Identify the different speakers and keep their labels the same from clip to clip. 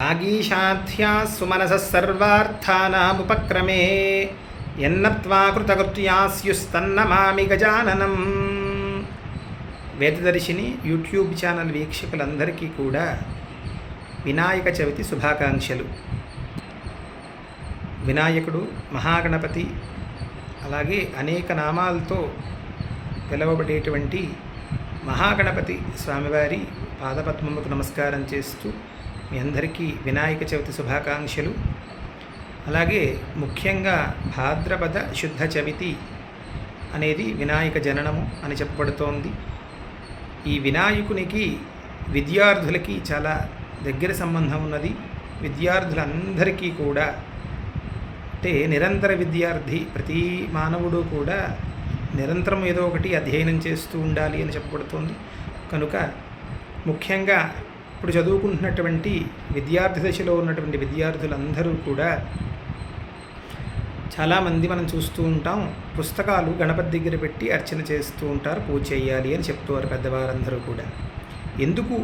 Speaker 1: ఆగీషాధ్యా సుమనస సర్వార్థానాముపక్రమే ఎన్నత్వా కృతకృత్యాస్యుస్తన్నమామి గజాననం వేదదర్శిని YouTube channel వీక్షకులందరికీ కూడా వినాయక చవితి శుభాకాంక్షలు. వినాయకుడు మహాగణపతి అలాగే అనేక నామాలతో పిలువబడేటువంటి మహాగణపతి స్వామివారి పాదపద్మముకు నమస్కారం చేస్తూ మీ అందరికీ వినాయక చవితి శుభాకాంక్షలు. అలాగే ముఖ్యంగా భాద్రపద శుద్ధ చవితి అనేది వినాయక జననము అని చెప్పబడుతోంది. ఈ వినాయకునికి విద్యార్థులకి చాలా దగ్గర సంబంధం ఉన్నది. విద్యార్థులందరికీ కూడా అంటే నిరంతర విద్యార్థి ప్రతి మానవుడు కూడా నిరంతరం ఏదో ఒకటి అధ్యయనం చేస్తూ ఉండాలి అని చెప్పబడుతోంది. కనుక ముఖ్యంగా ఇప్పుడు చదువుకుంటున్నటువంటి విద్యార్థి దశలో ఉన్నటువంటి విద్యార్థులందరూ కూడా చాలామంది మనం చూస్తూ ఉంటాం. పుస్తకాలు గణపతి దగ్గర పెట్టి అర్చన చేస్తూ ఉంటారు. పూజ చేయాలి అని చెప్తారు పెద్దవారందరూ కూడా. ఎందుకు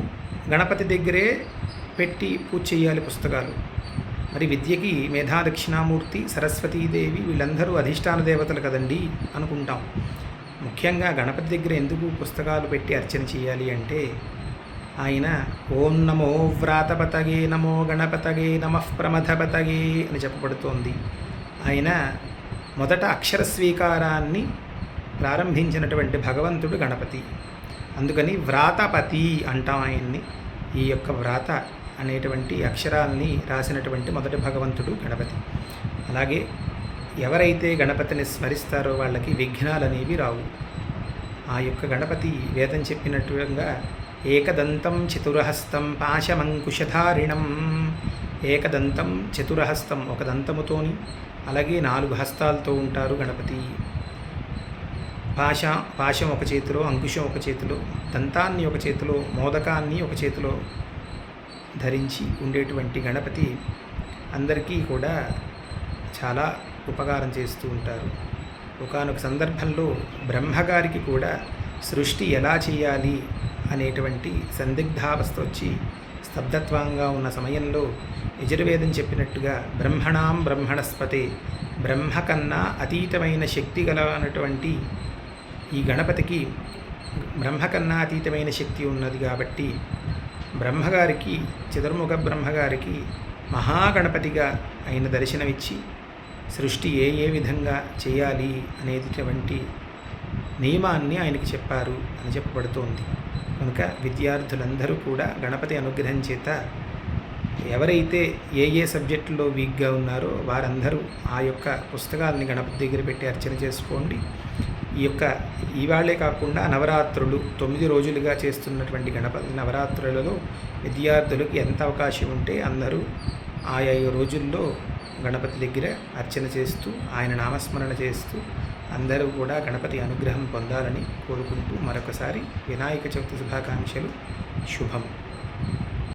Speaker 1: గణపతి దగ్గరే పెట్టి పూజ చేయాలి పుస్తకాలు? మరి విద్యకి మేధా దక్షిణామూర్తి సరస్వతీదేవి వీళ్ళందరూ అధిష్టాన దేవతలు కదండి అనుకుంటాం. ముఖ్యంగా గణపతి దగ్గర ఎందుకు పుస్తకాలు పెట్టి అర్చన చేయాలి అంటే ఆయన ఓం నమో వ్రాతపతగే నమో గణపతగే నమః ప్రమథపతగే అని చెప్పబడుతోంది. ఆయన మొదట అక్షర స్వీకారాన్ని ప్రారంభించినటువంటి భగవంతుడు గణపతి. అందుకని వ్రాతపతి అంటాం ఆయన్ని. ఈ యొక్క వ్రాత అనేటువంటి అక్షరాల్ని రాసినటువంటి మొదటి భగవంతుడు గణపతి. అలాగే ఎవరైతే గణపతిని స్మరిస్తారో వాళ్ళకి విఘ్నాలు అనేవి రావు. ఆ యొక్క గణపతి వేదం చెప్పినట్టుగా ఏకదంతం చతురహస్తం పాశమంకుశధారిణం. ఏకదంతం చతురహస్తం ఒక దంతముతోని అలాగే నాలుగు హస్తాలతో ఉంటారు గణపతి. పాశ పాశం ఒక చేతిలో అంకుశం ఒక చేతిలో దంతాన్ని ఒక చేతిలో మోదకాన్ని ఒక చేతిలో ధరించి ఉండేటువంటి గణపతి అందరికీ కూడా చాలా ఉపకారం చేస్తూ ఉంటారు. ఒకనొక సందర్భంలో బ్రహ్మగారికి కూడా సృష్టి ఎలా చేయాలి అనేటువంటి సందిగ్ధావస్థ వచ్చి స్తబ్దత్వంగా ఉన్న సమయంలో యజుర్వేదం చెప్పినట్టుగా బ్రహ్మణాం బ్రహ్మణస్పతే బ్రహ్మ కన్నా అతీతమైన శక్తి గల అన్నటువంటి ఈ గణపతికి బ్రహ్మ కన్నా అతీతమైన శక్తి ఉన్నది కాబట్టి బ్రహ్మగారికి చతుర్ముఖ బ్రహ్మగారికి మహాగణపతిగా ఆయన దర్శనమిచ్చి సృష్టి ఏ ఏ విధంగా చేయాలి అనేటువంటి నియమాన్ని ఆయనకి చెప్పారు అని చెప్పబడుతోంది. కనుక విద్యార్థులందరూ కూడా గణపతి అనుగ్రహం చేత ఎవరైతే ఏ ఏ సబ్జెక్టులో వీక్గా ఉన్నారో వారందరూ ఆ యొక్క పుస్తకాలని గణపతి దగ్గర పెట్టి అర్చన చేసుకోండి. ఈ యొక్క ఇవాళే కాకుండా నవరాత్రులు తొమ్మిది రోజులుగా చేస్తున్నటువంటి గణపతి నవరాత్రులలో విద్యార్థులకు ఎంత అవకాశం ఉంటే అందరూ ఆయా రోజుల్లో గణపతి దగ్గర అర్చన చేస్తూ ఆయన నామస్మరణ చేస్తూ అందరూ కూడా గణపతి అనుగ్రహం పొందాలని కోరుకుంటూ మరొకసారి వినాయక చవితి శుభాకాంక్షలు. శుభం.